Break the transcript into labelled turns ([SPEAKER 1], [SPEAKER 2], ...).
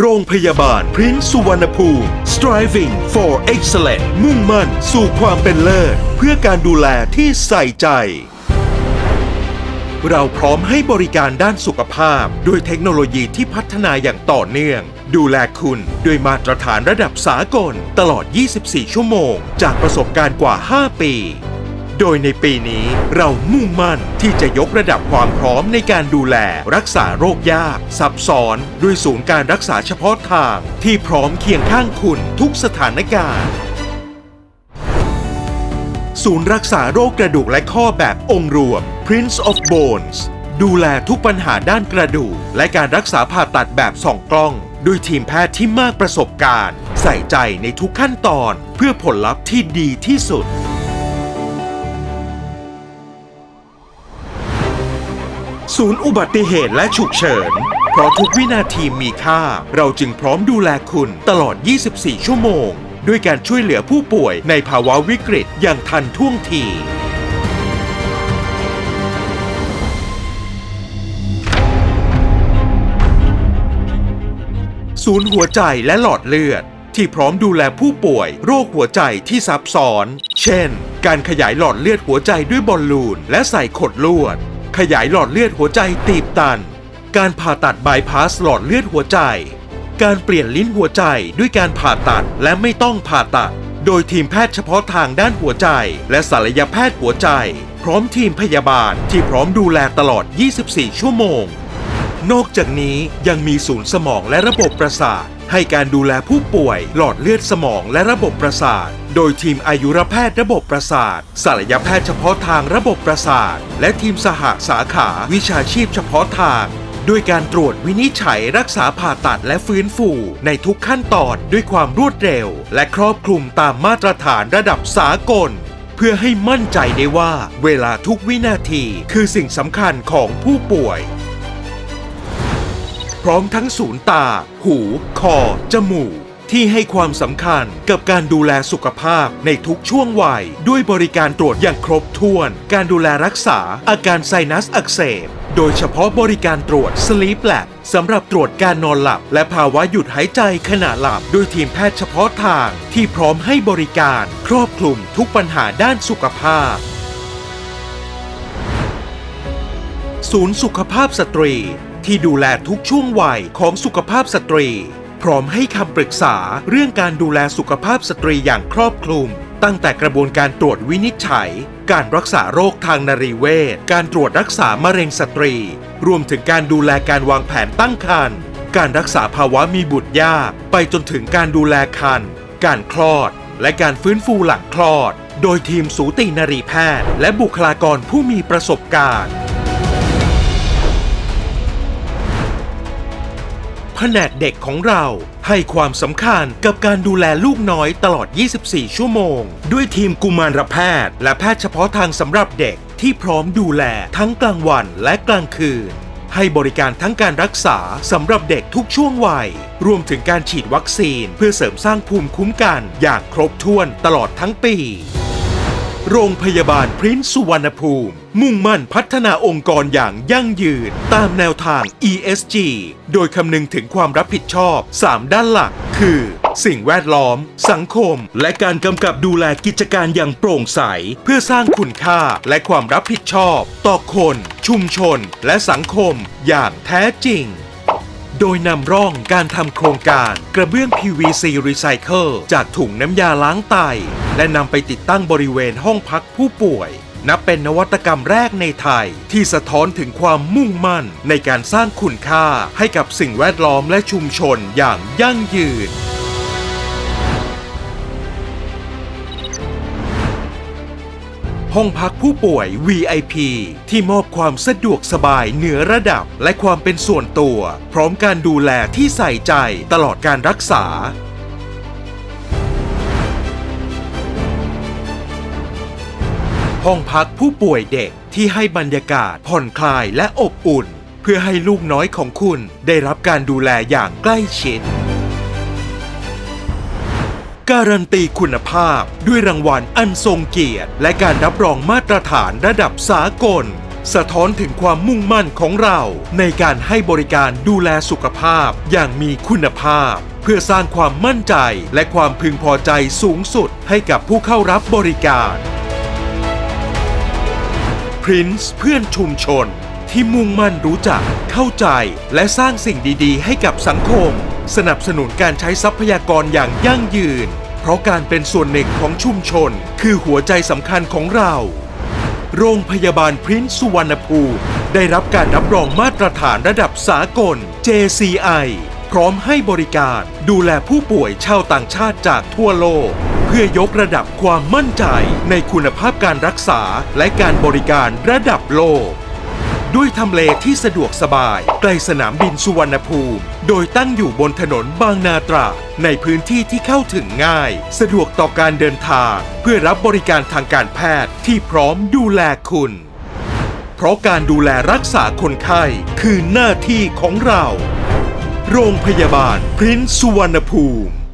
[SPEAKER 1] โรงพยาบาลพรินซ์สุวรรณภูมิ striving for excellence มุ่งมั่นสู่ความเป็นเลิศ เพื่อการดูแลที่ใส่ใจ เราพร้อมให้บริการด้านสุขภาพ ด้วยเทคโนโลยีที่พัฒนาอย่างต่อเนื่อง ดูแลคุณด้วยมาตรฐานระดับสากล ตลอด 24 ชั่วโมง จากประสบการณ์กว่า 5 ปี โดยในปีนี้เรามุ่งมั่นที่จะยกระดับความพร้อมในการดูแล รักษาโรคยาก ซับซ้อนด้วยศูนย์การรักษาเฉพาะทาง ที่พร้อมเคียงข้างคุณทุกสถานการณ์ ศูนย์รักษาโรคกระดูกและข้อแบบองค์รวม Prince of Bones ดูแลทุกปัญหาด้านกระดูก และการรักษาผ่าตัดแบบส่องกล้อง ด้วยทีมแพทย์ที่มากประสบการณ์ ใส่ใจในทุกขั้นตอนเพื่อผลลัพธ์ที่ดีที่สุด ศูนย์อุบัติเหตุและฉุกเฉิน เพราะทุกวินาทีมีค่า เราจึงพร้อมดูแลคุณตลอด 24 ชั่วโมง ด้วยการช่วยเหลือผู้ป่วยในภาวะวิกฤตอย่างทันท่วงทีศูนย์หัวใจและหลอดเลือด ที่พร้อมดูแลผู้ป่วยโรคหัวใจที่ซับซ้อน เช่น การขยายหลอดเลือดหัวใจด้วยบอลลูนและใส่ขดลวด ขยายหลอดเลือดหัวใจตีบตัน การผ่าตัดบายพาสหลอดเลือดหัวใจ การเปลี่ยนลิ้นหัวใจด้วยการผ่าตัดและไม่ต้องผ่าตัด โดยทีมแพทย์เฉพาะทางด้านหัวใจ และศัลยแพทย์หัวใจ พร้อมทีมพยาบาลที่พร้อมดูแลตลอด 24 ชั่วโมง นอกจากนี้ยังมีศูนย์สมองและระบบประสาท ให้การดูแลผู้ป่วย หลอดเลือดสมองและระบบประสาท โดยทีมอายุรแพทย์ระบบประสาทศัลยแพทย์เฉพาะทางระบบประสาท และทีมสหสาขาวิชาชีพเฉพาะทาง ด้วยการตรวจวินิจฉัยรักษาผ่าตัดและฟื้นฟู ในทุกขั้นตอนด้วยความรวดเร็ว และครอบคลุมตามมาตรฐานระดับสากล เพื่อให้มั่นใจได้ว่า เวลาทุกวินาทีคือสิ่งสำคัญของผู้ป่วย ร้อมทั้งศูนย์ตา หู คอ จมูก ที่ให้ความสำคัญกับการดูแลสุขภาพในทุกช่วงวัย ด้วยบริการตรวจอย่างครบถ้วน การดูแลรักษาอาการไซนัสอักเสบ โดยเฉพาะบริการตรวจ Sleep Lab สำหรับตรวจการนอนหลับ และภาวะหยุดหายใจขณะหลับ โดยทีมแพทย์เฉพาะทางที่พร้อมให้บริการ ครอบคลุมทุกปัญหาด้านสุขภาพ ศูนย์สุขภาพสตรี ที่ดูแลทุกช่วงวัยของสุขภาพสตรี พร้อมให้คำปรึกษาเรื่องการดูแลสุขภาพสตรีอย่างครอบคลุม ตั้งแต่กระบวนการตรวจวินิจฉัย การรักษาโรคทางนรีเวชการตรวจรักษามะเร็งสตรี รวมถึงการดูแลการวางแผนตั้งครรภ์การรักษาภาวะมีบุตรยาก ไปจนถึงการดูแลครรภ์การคลอด และการฟื้นฟูหลังคลอด โดยทีมสูตินรีแพทย์ และบุคลากรผู้มีประสบการณ์ แผนกเด็กของเรา ให้ความสำคัญกับการดูแลลูกน้อยตลอด 24 ชั่วโมง ด้วยทีมกุมารแพทย์ และแพทย์เฉพาะทางสำหรับเด็กที่พร้อมดูแลทั้งกลางวันและกลางคืน ให้บริการทั้งการรักษาสำหรับเด็กทุกช่วงวัย รวมถึงการฉีดวัคซีน เพื่อเสริมสร้างภูมิคุ้มกันอย่างครบถ้วนตลอดทั้งปี โรงพยาบาลพรินซ์สุวรรณภูมิ มุ่งมั่นพัฒนาองค์กรอย่างยั่งยืน ตามแนวทาง ESG โดยคำนึงถึงความรับผิดชอบ 3 ด้านหลัก คือ สิ่งแวดล้อม สังคม และการกำกับดูแลกิจการอย่างโปร่งใส เพื่อสร้างคุณค่าและความรับผิดชอบ ต่อคน ชุมชน และสังคมอย่างแท้จริง โดยนำร่องการทำโครงการกระเบื้อง PVC Recycle จากถุงน้ำยาล้างไต และนำไปติดตั้งบริเวณห้องพักผู้ป่วย นับเป็นนวัตกรรมแรกในไทย ที่สะท้อนถึงความมุ่งมั่นในการสร้างคุณค่าให้กับสิ่งแวดล้อมและชุมชนอย่างยั่งยืน ห้องพักผู้ป่วย VIP ที่มอบความสะดวกสบายเหนือระดับ และความเป็นส่วนตัว พร้อมการดูแลที่ใส่ใจตลอดการรักษา ห้องพักผู้ป่วยเด็กที่ให้บรรยากาศผ่อนคลายและอบอุ่น เพื่อให้ลูกน้อยของคุณได้รับการดูแลอย่างใกล้ชิด การันตีคุณภาพ ด้วยรางวัลอันทรงเกียรติ และการรับรองมาตรฐานระดับสากล สะท้อนถึงความมุ่งมั่นของเรา ในการให้บริการดูแลสุขภาพอย่างมีคุณภาพ เพื่อสร้างความมั่นใจและความพึงพอใจสูงสุดให้กับผู้เข้ารับบริการ Prince เพื่อนชุมชนที่มุ่งมั่นรู้จัก เข้าใจ และสร้างสิ่งดี ๆ ให้กับสังคม สนับสนุนการใช้ทรัพยากรอย่างยั่งยืน เพราะการเป็นส่วนหนึ่งของชุมชน คือหัวใจสำคัญของเรา โรงพยาบาลพรินซ์สุวรรณภูมิได้รับการรับรองมาตรฐานระดับสากล JCI พร้อมให้บริการดูแลผู้ป่วยชาวต่างชาติจากทั่วโลก เพื่อยกระดับความมั่นใจในคุณภาพการรักษาและการบริการระดับโลก ด้วยทำเลที่สะดวกสบายใกล้สนามบินสุวรรณภูมิ โดยตั้งอยู่บนถนนบางนาตราดในพื้นที่ที่เข้าถึงง่าย สะดวกต่อการเดินทาง เพื่อรับบริการทางการแพทย์ที่พร้อมดูแลคุณ เพราะการดูแลรักษาคนไข้คือหน้าที่ของเรา โรงพยาบาลพรินซ์สุวรรณภูมิ